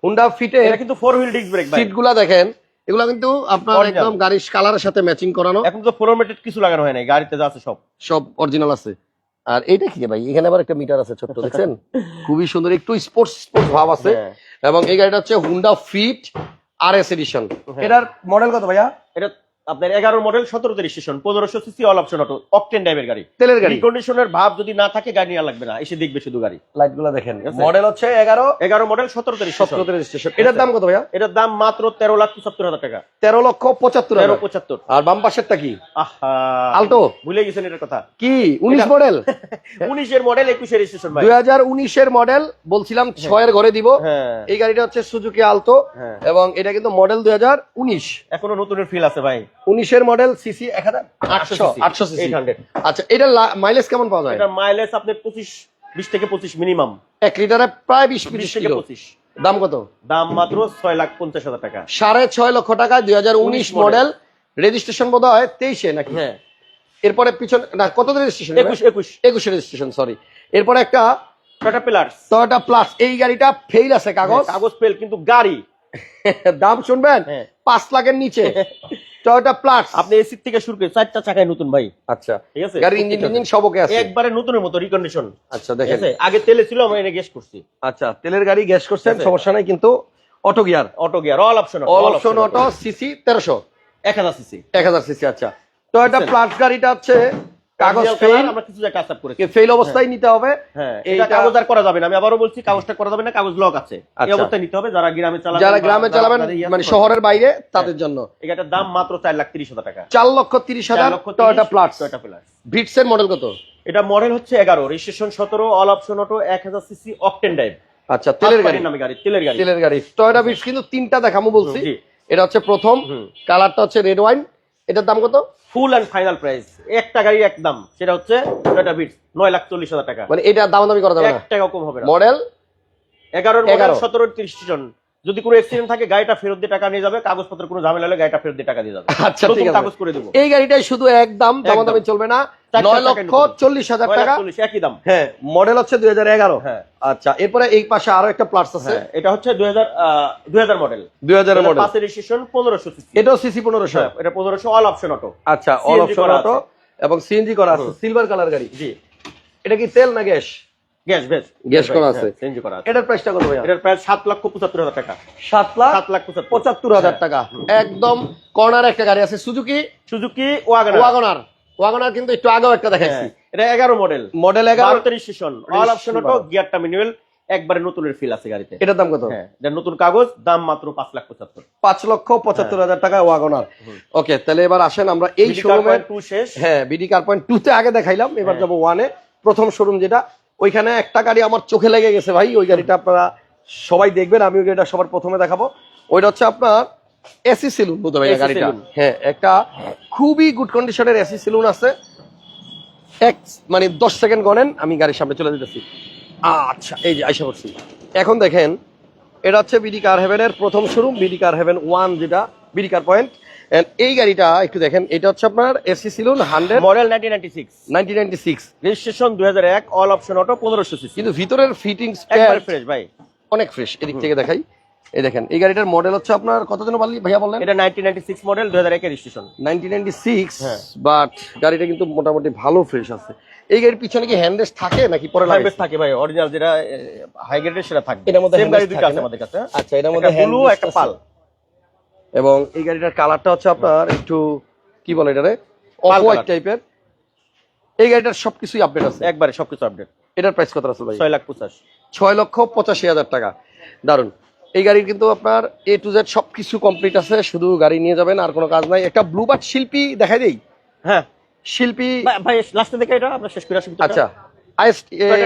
Speaker 1: হুন্ডা ফিটে
Speaker 2: এটা কিন্তু ফোর হুইল ডিস্ক ব্রেক ভাই।
Speaker 1: সিটগুলা দেখেন এগুলা কিন্তু আপনার একদম গাড়ির কালারের সাথে ম্যাচিং করানো।
Speaker 2: এখন তো ফ্লোরমেটেড কিছু লাগানো হয় নাই গাড়িতে যা আছে সব।
Speaker 1: সব অরিজিনাল আছে। আর এইটা কি ভাই? এখানে আবার একটা মিটার আছে ছোট্ট দেখছেন? খুবই সুন্দর একটু স্পোর্টস স্পোর্টস ভাব আছে।
Speaker 2: হ্যাঁ।
Speaker 1: এবং এই গাড়িটা হচ্ছে Honda Fit R S edition. এটার মডেল কত ভাইয়া?
Speaker 2: এটা আপনার এগারো মডেল সতেরোতে রেজিস্ট্রেশন পনেরোশো CC all option auto octane ড্রাইভের গাড়ি।
Speaker 1: তেলের গাড়ি।
Speaker 2: কন্ডিশনের ভাব যদি না থাকে গাড়ি নেওয়া লাগবে না। এসে দেখবে শুধু গাড়ি।
Speaker 1: লাইটগুলো দেখেন মডেল হচ্ছে এগারো
Speaker 2: এগারো মডেল রেজিস্ট্রেশন
Speaker 1: সতেরোতে রেজিস্ট্রেশন এটার দাম কত ভাইয়া?
Speaker 2: এটার দাম মাত্র তেরো লাখ পঁচাত্তর হাজার টাকা।
Speaker 1: তেরো লক্ষ পঁচাত্তর
Speaker 2: তেরো পঁচাত্তর।
Speaker 1: আর বাম পাশেরটা কি?
Speaker 2: আহা।
Speaker 1: আলটো?
Speaker 2: ভুলে গেছেন এটার কথা।
Speaker 1: কি? উনিশ মডেল
Speaker 2: উনিশের মডেল একুশের রেজিস্ট্রেশন
Speaker 1: দুই হাজার উনিশের মডেল বলছিলাম ছয়ের ঘরে দিব।
Speaker 2: হ্যাঁ।
Speaker 1: এই গাড়িটা হচ্ছে সুজুকি আলতো
Speaker 2: হ্যাঁ।
Speaker 1: এবং এটা কিন্তু মডেল দুই হাজার উনিশ।
Speaker 2: এখনও নতুনের ফিল আছে ভাই।
Speaker 1: উনিশের মডেল সিসি এক হাজার
Speaker 2: আটশো
Speaker 1: আটশো আচ্ছা এটা মাইলেজ কেমন পাওয়া যায়?
Speaker 2: এটার মাইলেজ আপনার পঁচিশ বিশ থেকে পঁচিশ মিনিমাম
Speaker 1: এক লিটারে প্রায় বিশ
Speaker 2: বিশ থেকে পঁচিশ।
Speaker 1: দাম কত?
Speaker 2: দাম মাত্র ছয় লাখ পঞ্চাশ হাজার টাকা।
Speaker 1: সাড়ে ছয় লক্ষ টাকায় দুই হাজার উনিশ মডেল রেজিস্ট্রেশন বোধ হয় তেইশে নাকি?
Speaker 2: হ্যাঁ।
Speaker 1: এরপরে পিছনে না কত রেজিস্ট্রেশন
Speaker 2: একুশ একুশ।
Speaker 1: একুশে রেজিস্ট্রেশন সরি এরপরে একটা
Speaker 2: টাটা পিলার্স
Speaker 1: টয়োটা প্লাস এই গাড়িটা ফেল আছে কাগজ?
Speaker 2: কাগজ পেল কিন্তু গাড়ি।
Speaker 1: দাম শুনবেন?
Speaker 2: হ্যাঁ।
Speaker 1: পাঁচ লাখের নিচে। টয়োটা প্লাস
Speaker 2: আপনি এসি থেকে শুরু করে চারটা চাকায় নতুন ভাই।
Speaker 1: আচ্ছা।
Speaker 2: ঠিক আছে?
Speaker 1: গাড়ির ইঞ্জিন ইঞ্জিন সব ওকে আছে।
Speaker 2: একবারে নতুনের মতো রিকন্ডিশন
Speaker 1: আচ্ছা দেখেন।
Speaker 2: আগে তেলে ছিল আমরা এনে গ্যাস করছি।
Speaker 1: আচ্ছা তেলের গাড়ি গ্যাস করছেন সমস্যা নাই কিন্তু auto gear
Speaker 2: auto gear all option
Speaker 1: all option auto CC তেরোশো।
Speaker 2: এক হাজার সিসি
Speaker 1: এক হাজার সিসি আচ্ছা। টয়োটা? প্লাস গাড়িটা হচ্ছে কাগজ ফেল
Speaker 2: আমরা কিছু টাচ আপ করেছি।
Speaker 1: ফেল অবস্থায় নিতে হবে।
Speaker 2: হ্যাঁ এটা কাগজ আর করা যাবে না। আমি আবারও বলছি কাগজটা করা যাবে না কাগজ লক আছে। এই
Speaker 1: আচ্ছা।
Speaker 2: অবস্থায় নিতে হবে যারা গ্রামে চালাবেন
Speaker 1: যারা গ্রামে চালাবেন মানে শহরের বাইরে তাদের জন্য।
Speaker 2: এটার দাম মাত্র চার লাখ তিরিশ হাজার টাকা।
Speaker 1: চার লক্ষ তিরিশ
Speaker 2: চার
Speaker 1: হাজার টয়োটা প্লাস
Speaker 2: টয়োটা প্লাস
Speaker 1: ভিটসের মডেল কত?
Speaker 2: এটা মডেল হচ্ছে এগারো রেজিস্ট্রেশন সতেরো অল অপশন অটো এক হাজার সিসি অকটেন ড্রাইভ
Speaker 1: আচ্ছা তেলের গাড়ি।
Speaker 2: নামে গাড়ি তেলের গাড়ি।
Speaker 1: তেলের গাড়ি। টয়োটা ভিটস কিন্তু তিনটা দেখামো বলছি। এটা হচ্ছে প্রথম। কালারটা হচ্ছে রেড ওয়াইন এটার দাম কত?
Speaker 2: Full and final price. একটা গাড়ির এক দাম। সেটা হচ্ছে টয়োটা বিটস নয় লাখ চল্লিশ হাজার টাকা।
Speaker 1: মানে এটা দাম দামি করা যাবে
Speaker 2: এক টাকা কম হবে না।
Speaker 1: মডেল
Speaker 2: মডেল
Speaker 1: 11
Speaker 2: সতেরো তিরিশ জন। যদি কোনো অ্যাক্সিডেন্ট থাকে গাড়িটা ফেরত দিয়ে টাকা নিয়ে যাবে কাগজপত্র কোনো ঝামেলা হলে গাড়িটা ফেরত দিয়ে টাকা দিয়ে যাবে।
Speaker 1: আচ্ছা, ঠিক আছে।
Speaker 2: কাগজ করে দেবো।
Speaker 1: এই গাড়িটাই শুধু এক দাম দাম
Speaker 2: একদম।
Speaker 1: দামি চলবে না।
Speaker 2: চারটা
Speaker 1: নয় লক্ষ
Speaker 2: নতুন।
Speaker 1: চল্লিশ হাজার টাকা।
Speaker 2: একই দাম।
Speaker 1: হ্যাঁ মডেল হচ্ছে দুই হাজার এগারো।
Speaker 2: হ্যাঁ।
Speaker 1: আচ্ছা এরপরে এই পাশে আরও একটা প্লাস আছে।
Speaker 2: হ্যাঁ, এটা হচ্ছে দুই হাজার দুই হাজার মডেল
Speaker 1: দুই হাজারের মডেল
Speaker 2: পাঁচের রেজিস্ট্রেশন পনেরোশো সিসি
Speaker 1: এটাও সিসি পনেরোশো।
Speaker 2: এটা পনেরোশো অল অপশন অটো
Speaker 1: আচ্ছা অল অপশন অটো এবং সিএনজি করা আছে সিলভার কালার গাড়ি।
Speaker 2: জি।
Speaker 1: এটা কি তেল না গ্যাস?
Speaker 2: গ্যাস ভেজ
Speaker 1: গ্যাস করা আছে।
Speaker 2: চেঞ্জ করা আছে।
Speaker 1: এটার প্রাইসটা কত ভাইয়া?
Speaker 2: এটার প্রায় সাত লক্ষ পঁচাত্তর হাজার টাকা।
Speaker 1: সাত লাখ
Speaker 2: সাত লাখ পঁচাত্তর।
Speaker 1: পঁচাত্তর হাজার টাকা। একদম কর্নার একটা গাড়ি আছে। Suzuki
Speaker 2: Suzuki wagon
Speaker 1: Wagon R Wagon R কিন্তু একটু আগেও একটা দেখাচ্ছি
Speaker 2: এটা এগারো মডেল
Speaker 1: মডেল এগারো।
Speaker 2: বারোতে রেজিস্ট্রেশন অল অপশন অটো গিয়ারটা ম্যানুয়াল একবারে নতুনের ফিল আছে গাড়িতে।
Speaker 1: এটার দাম কত?
Speaker 2: হ্যাঁ এটা নতুন কাগজ দাম মাত্র পাঁচ লাখ পঁচাত্তর।
Speaker 1: পাঁচ লক্ষ পঁচাত্তর হাজার টাকা ওয়াগনার ওকে তাহলে এবার আসেন আমরা এই শোরুমে
Speaker 2: টু শেষ।
Speaker 1: হ্যাঁ বিডি কার পয়েন্ট টু তে আগে দেখাইলাম। এবার
Speaker 2: হ্যাঁ।
Speaker 1: যাব ওয়ানে প্রথম শোরুম যেটা ওইখানে একটা গাড়ি আমার চোখে লেগে গেছে ভাই ওই গাড়িটা আপনারা সবাই দেখবেন আমি ওই গাড়িটা সবার প্রথমে দেখাবো। ওইটা হচ্ছে আপনার এসি সেলুন বুঝতে ভাই গাড়িটা? হ্যাঁ একটা খুবই গুড কন্ডিশনের এসি সেলুন আছে। এক মানে দশ সেকেন্ড গনেন আমি গাড়ির সামনে চলে যেতেছি। আচ্ছা এই যে আইসা পড়ছি। এখন দেখেন এটা হচ্ছে বিডি কার হেভেনের প্রথম showroom BD Car Haven one যেটা বিডি কার পয়েন্ট এই গাড়িটা একটু দেখেন এটা হচ্ছে আপনার AC saloon hundred.
Speaker 2: Model nineteen ninety six.
Speaker 1: Nineteen ninety six.
Speaker 2: Registration দুই হাজার এক অল অপশন অটো পনেরোশো সিসি।
Speaker 1: কিন্তু ভিতরের ফিটিংস
Speaker 2: ফ্রেশ ভাই।
Speaker 1: অনেক ফ্রেশ এদিক থেকে দেখাই। এই দেখেন এই গাড়িটার মডেল হচ্ছে আপনার কত জন বললি ভাইয়া বললেন?
Speaker 2: এটা নাইনটিন নাইনটি সিক্স মডেল দুই হাজার একের রেজিস্ট্রেশন
Speaker 1: নাইনটিন নাইনটি সিক্স
Speaker 2: হ্যাঁ।
Speaker 1: বাট গাড়িটা কিন্তু মোটামুটি ভালো ফ্রেশ আছে। এই গাড়ির পিছনে কি হ্যান্ডরেস্ট থাকে নাকি পরে লাগে?
Speaker 2: হাইবেস থাকে ভাই অরিজিনাল যেটা হাই গ্রেডের সেটা থাকবে।
Speaker 1: এটার মধ্যে
Speaker 2: সেম গাড়ি
Speaker 1: থাকে
Speaker 2: আছে আমাদের কাছে?
Speaker 1: আচ্ছা এটার মধ্যে
Speaker 2: ব্লু একটা পাল
Speaker 1: এবং এই গাড়িটার কালারটা হচ্ছে আপনার একটু কি বলে এটারে? অফ হোয়াইট টাইপের। এই গাড়িটার সবকিছুই আপডেট আছে।
Speaker 2: একবারে সবকিছু আপডেট
Speaker 1: এটার প্রাইস কত আছে ভাই?
Speaker 2: ছয় লাখ পঁচাশ।
Speaker 1: ছয় লক্ষ পঁচাশি হাজার টাকা। দারুণ এই গাড়ির কিন্তু আপনার এ টু জেড সবকিছু কমপ্লিট আছে। শুধু গাড়ি নিয়ে যাবেন আর কোনো কাজ নাই। একটা ব্লু বাট শিল্পী দেখাই দেই।
Speaker 2: হ্যাঁ।
Speaker 1: শিল্পী
Speaker 2: ভাই- লাস্টে দেখে এটা আমরা শেষ করে আসি
Speaker 1: আচ্ছা।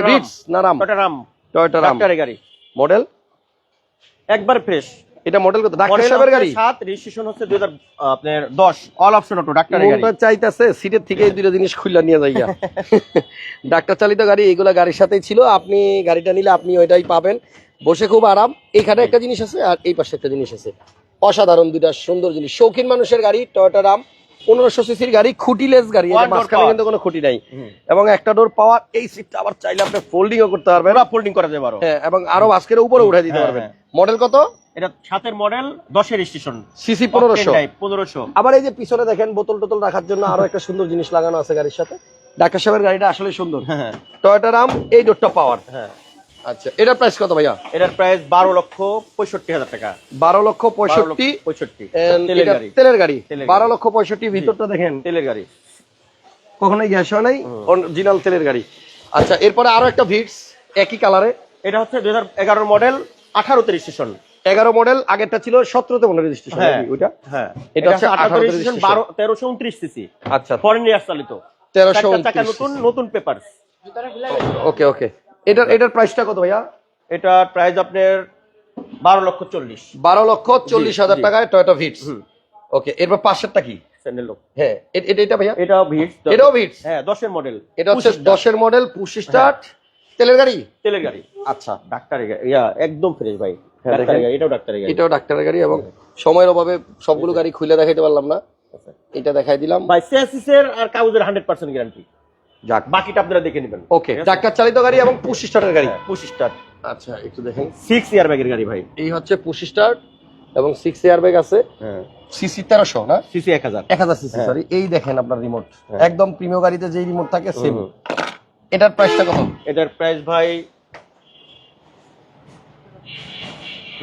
Speaker 1: রিটস না Raum
Speaker 2: Toyota Raum
Speaker 1: Toyota Raum
Speaker 2: গাড়ি।
Speaker 1: মডেল
Speaker 2: একবার ফ্রেশ
Speaker 1: এটা মডেল কত? ডাক্তার সাহেবের গাড়ি?
Speaker 2: 7 রেজিস্ট্রেশন হচ্ছে দুই হাজার আপনার দশ। অল অপশন অটো ডাক্তারের গাড়ি।
Speaker 1: মনটা চাইতাছে সিটের থেকে এই দুটো জিনিস খুললা নিয়ে যাইয়া ডাক্তার চালিত গাড়ি এগুলা গাড়ির সাথেই ছিল। আপনি গাড়িটা নিলে আপনি ওইটাই পাবেন। বসে খুব আরাম। এখানে একটা জিনিস আছে আর এই পাশে একটা জিনিস আছে। অসাধারণ দুইটা সুন্দর জিনিস। শৌখিন মানুষের গাড়ি টয়োটা রাম পনেরোশো সিসির গাড়ি খুঁটিলেস গাড়ি মাঝখানে কিন্তু কোনো খুঁটি নাই। এবং একটা ডোর পাওয়ার এই সিটটা আবার চাইলে আপনি ফোল্ডিংও করতে পারবেন।
Speaker 2: ফোল্ডিং করা যাবে
Speaker 1: হ্যাঁ এবং আরও আজকের উপরে উঠে দিতে
Speaker 2: হ্যাঁ,
Speaker 1: পারবেন।
Speaker 2: হ্যাঁ।
Speaker 1: মডেল কত?
Speaker 2: এটা সাতের মডেল দশের রেজিস্ট্রেশন
Speaker 1: সিসি পনেরোশো।
Speaker 2: পনেরোশো।
Speaker 1: আবার এই যে পিছনে দেখেন বোতল টোতল রাখার জন্য আরও একটা সুন্দর জিনিস লাগানো আছে গাড়ির সাথে। ডাক্তার সাহেবের গাড়িটা আসলে সুন্দর।
Speaker 2: হ্যাঁ
Speaker 1: টয়োটা রাম এই ডোরটা পাওয়ার
Speaker 2: হ্যাঁ।
Speaker 1: আচ্ছা এটার প্রাইস কত ভাইয়া?
Speaker 2: এটার প্রাইস বারো লক্ষ পঁয়ষট্টি হাজার টাকা।
Speaker 1: বারো লক্ষ পঁয়ষট্টি?
Speaker 2: পঁয়ষট্টি। তেলের গাড়ি।
Speaker 1: তেলের গাড়ি। বারো লক্ষ পঁয়ষট্টি ভিতরটা দেখেন।
Speaker 2: তেলের গাড়ি।
Speaker 1: কখনোই গ্যাস হয় নাই? অরিজিনাল তেলের গাড়ি। আচ্ছা এরপরে আরও একটা ভিটস একই কালারে
Speaker 2: এটা হচ্ছে দুই হাজার এগারো মডেল আঠারোতে রেজিস্ট্রেশন
Speaker 1: এগারো মডেল আগেরটা ছিল সতেরোতে মনে রেজিস্ট্রেশন। ওইটা?
Speaker 2: হ্যাঁ।
Speaker 1: এটা হচ্ছে
Speaker 2: আঠারো
Speaker 1: তে
Speaker 2: রেজিস্ট্রেশন বারো তেরোশো উনত্রিশ সিসি
Speaker 1: আচ্ছা।
Speaker 2: ফরেন ইয়ার চালিত।
Speaker 1: তেরোশো
Speaker 2: নতুন নতুন পেপার
Speaker 1: ওকে ওকে এটার এটার প্রাইসটা কত ভাইয়া?
Speaker 2: এটার প্রাইস আপনার বারো লক্ষ চল্লিশ।
Speaker 1: বারো লক্ষ চল্লিশ হাজার টাকায় টয়োটা ভিটস ওকে এরপর পাশেরটা কি?
Speaker 2: স্যান্ডেল
Speaker 1: হ্যাঁ এটা এটা ভাইয়া?
Speaker 2: ভিড়
Speaker 1: এটাও ভিটস
Speaker 2: হ্যাঁ দশের মডেল
Speaker 1: এটা হচ্ছে দশের মডেল পুশ স্টার্ট তেলের গাড়ি?
Speaker 2: তেলের গাড়ি।
Speaker 1: আচ্ছা।
Speaker 2: ডাক্তারের গাড়ি একদম ফ্রেশ ভাই।
Speaker 1: হ্যাঁ,
Speaker 2: এটাও ডাক্তারের গাড়ি।
Speaker 1: এটাও ডাক্তারের গাড়ি এবং সময়ের অভাবে সবগুলো গাড়ি খুলে দেখাইতে পারলাম না। এটা দেখাই দিলাম।
Speaker 2: ভাই সিএসিসের আর কাগজের হান্ড্রেড পার্সেন্ট গ্যারান্টি
Speaker 1: যাক।
Speaker 2: বাকিটা আপনারা দেখে নেবেন।
Speaker 1: ওকে ডাক্তার চালিত গাড়ি এবং পুশ স্টার্টের গাড়ি।
Speaker 2: পঁচিশ স্টার
Speaker 1: আচ্ছা একটু দেখেন।
Speaker 2: সিক্স ইয়ার ব্যাগের গাড়ি ভাই।
Speaker 1: এই হচ্ছে পুশ স্টার্ট এবং সিক্স এয়ার ব্যাগ আছে।
Speaker 2: হ্যাঁ।
Speaker 1: সিসি তেরোশো না?
Speaker 2: সিসি এক হাজার।
Speaker 1: এক হাজার সিসি
Speaker 2: হ্যাঁ।
Speaker 1: সরি এই দেখেন আপনার রিমোট
Speaker 2: হ্যাঁ।
Speaker 1: একদম প্রিমিয় গাড়িতে যে রিমোট থাকে সেম এটার প্রাইসটা কত?
Speaker 2: এটার প্রাইস ভাই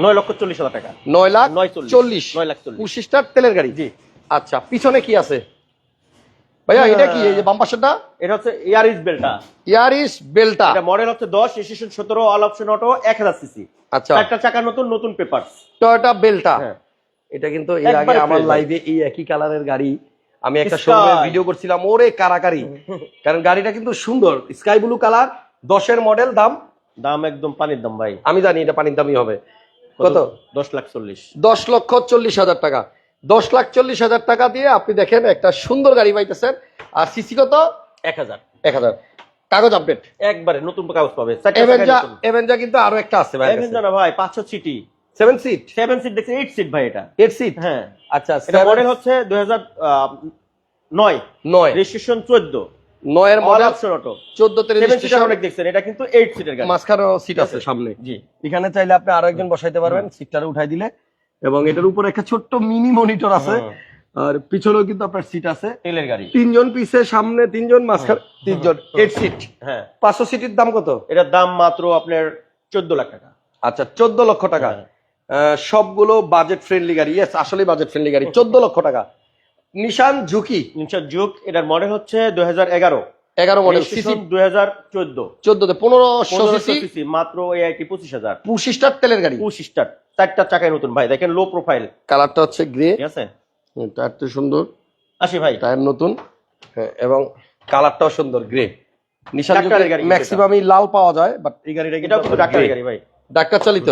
Speaker 2: নয় লক্ষ চল্লিশ হাজার টাকা।
Speaker 1: নয় লাখ
Speaker 2: নয় চল্লিশ।
Speaker 1: চল্লিশ।
Speaker 2: নয় লাখ চল্লিশ।
Speaker 1: পঁচিশটার তেলের গাড়ি।
Speaker 2: জি।
Speaker 1: আচ্ছা পিছনে কি আছে? ভাইয়া এটা কি? এই যে বাম পাশেরটা?
Speaker 2: এটা হচ্ছে ইয়ারিস বেলটা
Speaker 1: ইয়ারিস বেলটা
Speaker 2: এটা মডেল হচ্ছে দশ রেজিস্ট্রেশন সতেরো অল অপশন অটো এক হাজার সিসি
Speaker 1: আচ্ছা।
Speaker 2: চারটা চাকা নতুন নতুন পেপার
Speaker 1: টয়োটা বেলটা
Speaker 2: হ্যাঁ।
Speaker 1: এটা কিন্তু এর আগে আমার লাইভে এই একই কালারের গাড়ি আমি একটা. শোরুমে ভিডিও করছিলাম। ওরে কারাকারি। কারণ গাড়িটা কিন্তু সুন্দর। স্কাই ব্লু কালার দশের মডেল দাম?
Speaker 2: দাম একদম পানির দাম ভাই।
Speaker 1: আমি জানি এটা পানির দামই হবে। কত?
Speaker 2: দশ লাখ চল্লিশ।
Speaker 1: দশ লক্ষ চল্লিশ হাজার টাকা। দশ লাখ চল্লিশ হাজার টাকা দিয়ে আপনি দেখেন একটা সুন্দর গাড়ি পাইতেছেন। আর সিসি কত?
Speaker 2: এক হাজার।
Speaker 1: এক হাজার। কাগজ আপডেট
Speaker 2: একবারে নতুন কাগজ পাবে
Speaker 1: এভেঞ্জা এভেঞ্জা কিন্তু আরও একটা আছে
Speaker 2: Avenger না ভাই পাঁচশো city.
Speaker 1: Seven seat
Speaker 2: seven seat দেখছি এইট সিট ভাই এটা।
Speaker 1: এইট সিট
Speaker 2: হ্যাঁ।
Speaker 1: আচ্ছা
Speaker 2: এটা মডেল হচ্ছে দুই হাজার নয়।
Speaker 1: নয়।
Speaker 2: রেজিস্ট্রেশন চোদ্দ।
Speaker 1: নয়ের মডেল
Speaker 2: অপশন অটো সিটার অনেক দেখছেন এটা কিন্তু এইট সিটের গাড়ি।
Speaker 1: মাঝখানে সিট আছে সামনে।
Speaker 2: জি।
Speaker 1: এখানে চাইলে আপনি আরও একজন বসাইতে পারবেন সিটটারে উঠাই দিলে। এবং এটার উপর একটা ছোট্ট মিনি মনিটর আছে। আর পিছনেও কিন্তু আপনার সিট আছে।
Speaker 2: তেলের গাড়ি।
Speaker 1: তিনজন পিছে সামনে তিনজন মাঝখানে তিনজন। এইট সিট
Speaker 2: হ্যাঁ।
Speaker 1: পাঁচশো সিটের দাম কত?
Speaker 2: এটার দাম মাত্র আপনার চোদ্দ লাখ টাকা।
Speaker 1: আচ্ছা চোদ্দ লক্ষ টাকা।
Speaker 2: হ্যাঁ।
Speaker 1: সবগুলো বাজেট ফ্রেন্ডলি গাড়ি। ইয়েস আসলে বাজেট ফ্রেন্ডলি গাড়ি। চোদ্দ লক্ষ টাকা। নিশান ঝুঁকি।
Speaker 2: নিশান যুগ এটার মডেল হচ্ছে দুই হাজার এগারো।
Speaker 1: এগারো মডেল সিসি
Speaker 2: দুই হাজার চোদ্দ।
Speaker 1: চোদ্দতে পনেরোশো সিসি
Speaker 2: মাত্র এআইটি পঁচিশ হাজার।
Speaker 1: পঁচিশটার তেলের গাড়ি।
Speaker 2: পঁচিশ স্টার চারটা চাকায় নতুন। ভাই দেখেন লো প্রোফাইল
Speaker 1: কালারটা হচ্ছে গ্রে
Speaker 2: ঠিক আছে?
Speaker 1: টায়ারটা সুন্দর।
Speaker 2: আসি ভাই।
Speaker 1: টায়ার নতুন। হ্যাঁ, এবং কালারটাও সুন্দর গ্রে নিশান
Speaker 2: কিন্তু
Speaker 1: ম্যাক্সিমামই লাল পাওয়া যায় বাট এই গাড়িটা
Speaker 2: এটাও কিন্তু ডাক্তারের গাড়ি ভাই।
Speaker 1: ডাক্তার চালিত।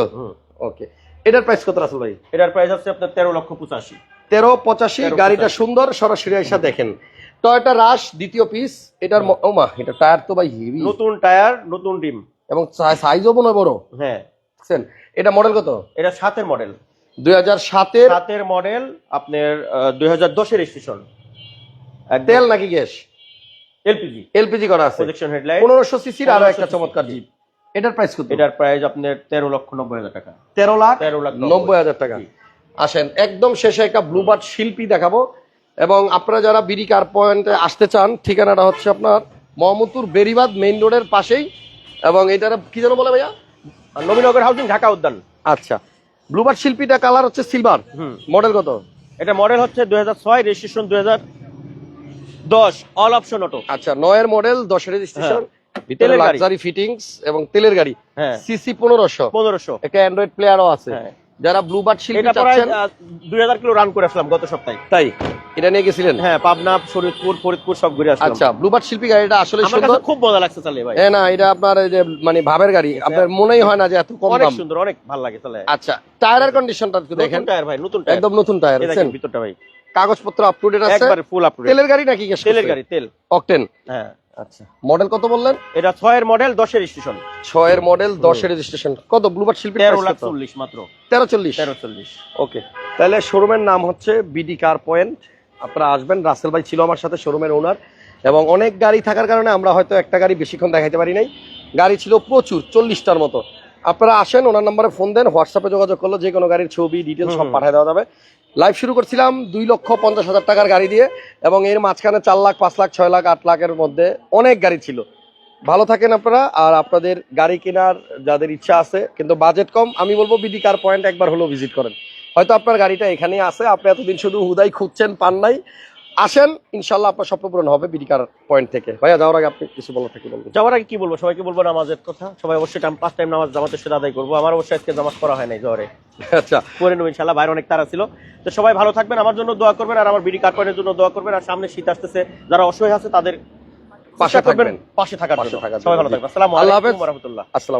Speaker 1: ওকে এটার প্রাইস কত রাসেল ভাই?
Speaker 2: এটার প্রাইস হচ্ছে আপনার তেরো লক্ষ পঁচাশি।
Speaker 1: তেরো পঁচাশি গাড়িটা সুন্দর। সরাসরি এসে দেখেন। টয়টা রাশ দ্বিতীয় পিস এটার ম- ও মা এটা টায়ার তো ভাই হেভি
Speaker 2: নতুন টায়ার নতুন ডিম।
Speaker 1: এবং সাইজও মনে বড়।
Speaker 2: হ্যাঁ।
Speaker 1: বুঝছেন এটা মডেল কত?
Speaker 2: এটা সাতের মডেল
Speaker 1: দুই হাজার সাতের
Speaker 2: সাতের মডেল আপনার দুই হাজার দশের স্টেশন
Speaker 1: তেল নাকি গ্যাস?
Speaker 2: এলপিজি।
Speaker 1: এলপিজি করা আছে।
Speaker 2: প্রজেকশন হেডলাইট
Speaker 1: পনেরোশো সিসির আরও একটা চমৎকার। জিপ এটার প্রাইস কত?
Speaker 2: এটার প্রাইস আপনার তেরো লক্ষ নব্বই হাজার টাকা।
Speaker 1: তেরো লাখ
Speaker 2: তেরো লাখ
Speaker 1: নব্বই হাজার টাকা। আসেন একদম শেষে একটা ব্লুবার্ড শিল্পী দেখাবো। এবং আপনারা যারা বিডি কার পয়েন্টে আসতে চান ঠিকানাটা হচ্ছে আপনার মোহাম্মদপুর বেরিবাদ মেইন রোডের পাশেই। এবং এটার কি যেন বলে ভাইয়া?
Speaker 2: নবীনগর হাউজিং ঢাকা উদ্যান।
Speaker 1: আচ্ছা। ব্লুবার্ড শিল্পীটা কালার হচ্ছে সিলভার
Speaker 2: হুম।
Speaker 1: মডেল কত?
Speaker 2: এটা মডেল হচ্ছে দুই হাজার ছয় রেজিস্ট্রেশন দুই হাজার দশ অল অপশন অটো
Speaker 1: আচ্ছা নয়ের মডেল দশ রেজিস্ট্রেশন ভিতরে
Speaker 2: হ্যাঁ।
Speaker 1: লাক্সারি ফিটিংস এবং তেলের গাড়ি।
Speaker 2: হ্যাঁ।
Speaker 1: সিসি পনেরোশো।
Speaker 2: পনেরোশো।
Speaker 1: একটা অ্যান্ড্রয়েড প্লেয়ারও আছে।
Speaker 2: হ্যাঁ।
Speaker 1: যারা ব্লুবার্ড শিল্পী
Speaker 2: এটা প্রায়
Speaker 1: চাচ্ছেন
Speaker 2: দুই হাজার কিলো রান করে আসলাম গত সপ্তাহে।
Speaker 1: তাই? এটা নিয়ে গেছিলেন?
Speaker 2: হ্যাঁ পাবনা শরীরপুর ফরিদপুর সব ঘুরে আসলাম।
Speaker 1: আচ্ছা ব্লুবার্ড শিল্পী গাড়িটা আসলে সুন্দর
Speaker 2: কাছে খুব মজা লাগছে চালে ভাই।
Speaker 1: এ না এটা আপনার এই যে মানে ভাবের গাড়ি। আপনার মনেই হয় না যে এত কম
Speaker 2: অনেক
Speaker 1: দাম।
Speaker 2: সুন্দর অনেক ভালো লাগে চালে।
Speaker 1: আচ্ছা টায়ারের কন্ডিশনটা একটু দেখেন।
Speaker 2: টায়ার ভাই নতুন টায়ার।
Speaker 1: একদম নতুন টায়ার
Speaker 2: দেখেন ভিতরটা ভাই।
Speaker 1: কাগজপত্র আপ টু ডেট আছে?
Speaker 2: একবারে ফুল আপ
Speaker 1: তেলের গাড়ি নাকি গ্যাস
Speaker 2: তেলের গাড়ি তেল।
Speaker 1: অকটেন
Speaker 2: হ্যাঁ।
Speaker 1: আচ্ছা। মডেল কত বললেন?
Speaker 2: এটা ছয়ের মডেল দশের স্টেশন।
Speaker 1: ছয়ের মডেল দশের রেজিস্ট্রেশন কত? ব্লুবার্ড শিল্পী
Speaker 2: তেরো লাখ চল্লিশ মাত্র।
Speaker 1: তেরো চল্লিশ?
Speaker 2: তেরো চল্লিশ।
Speaker 1: ওকে তাহলে শোরুমের নাম হচ্ছে বিডি কার পয়েন্ট আপনারা আসবেন রাসেল ভাই ছিল আমার সাথে শোরুমের ওনার এবং অনেক গাড়ি থাকার কারণে আমরা হয়তো একটা গাড়ি বেশিক্ষণ দেখাইতে পারি নাই। গাড়ি ছিল প্রচুর চল্লিশটার মতো। আপনারা আসেন ওনার নাম্বারে ফোন দেন হোয়াটসঅ্যাপে যোগাযোগ করলে যে কোনো গাড়ির ছবি ডিটেলস সব। পাঠিয়ে দেওয়া যাবে। লাইভ শুরু করছিলাম দুই লক্ষ পঞ্চাশ হাজার টাকার গাড়ি দিয়ে এবং এর মাঝখানে চার লাখ, পাঁচ লাখ, ছয় লাখ, আট লাখের মধ্যে অনেক গাড়ি ছিল। ভালো থাকেন আপনারা আর আপনাদের গাড়ি কেনার যাদের ইচ্ছা আছে, কিন্তু বাজেট কম, আমি বলব বিডি কার পয়েন্ট একবার হলেও ভিজিট করেন। হয়তো আপনার গাড়িটা এখানেই আছে, আপনি এতদিন শুধু হুদাই খুঁজছেন, পান নাই আসেন ইনশাল্লাহ আপনার স্বপ্ন পূরণ হবে বিডি কার পয়েন্ট থেকে। ভাইয়া যাওয়ার আগে আপনি কিছু বলার থেকে বলবেন।
Speaker 2: যাওয়ার আগে কি বলব? সবাইকে বলব নামাজের কথা। সবাই অবশ্যই টাইম পাঁচ টাইম নামাজ জামাতের সাথে আদায় করব। আমার অবশ্যই আজকে নামাজ করা হয় নাই জ্বরে
Speaker 1: আচ্ছা।
Speaker 2: করে নেব ইনশাল্লাহ বাইরে অনেক তারা ছিল। তো সবাই ভালো থাকবেন আমার জন্য দোয়া করবেন আর আমার বিডি কার্পেটের জন্য দোয়া করবেন। আর সামনে শীত আসতেছে যারা অসহায় আছে তাদের
Speaker 1: পাশে থাকবেন।
Speaker 2: পাশে থাকার সবাই ভালো। থাকবেন। আসসালামু আলাইকুম। রহমতুল্লাহ।
Speaker 1: আসসালাম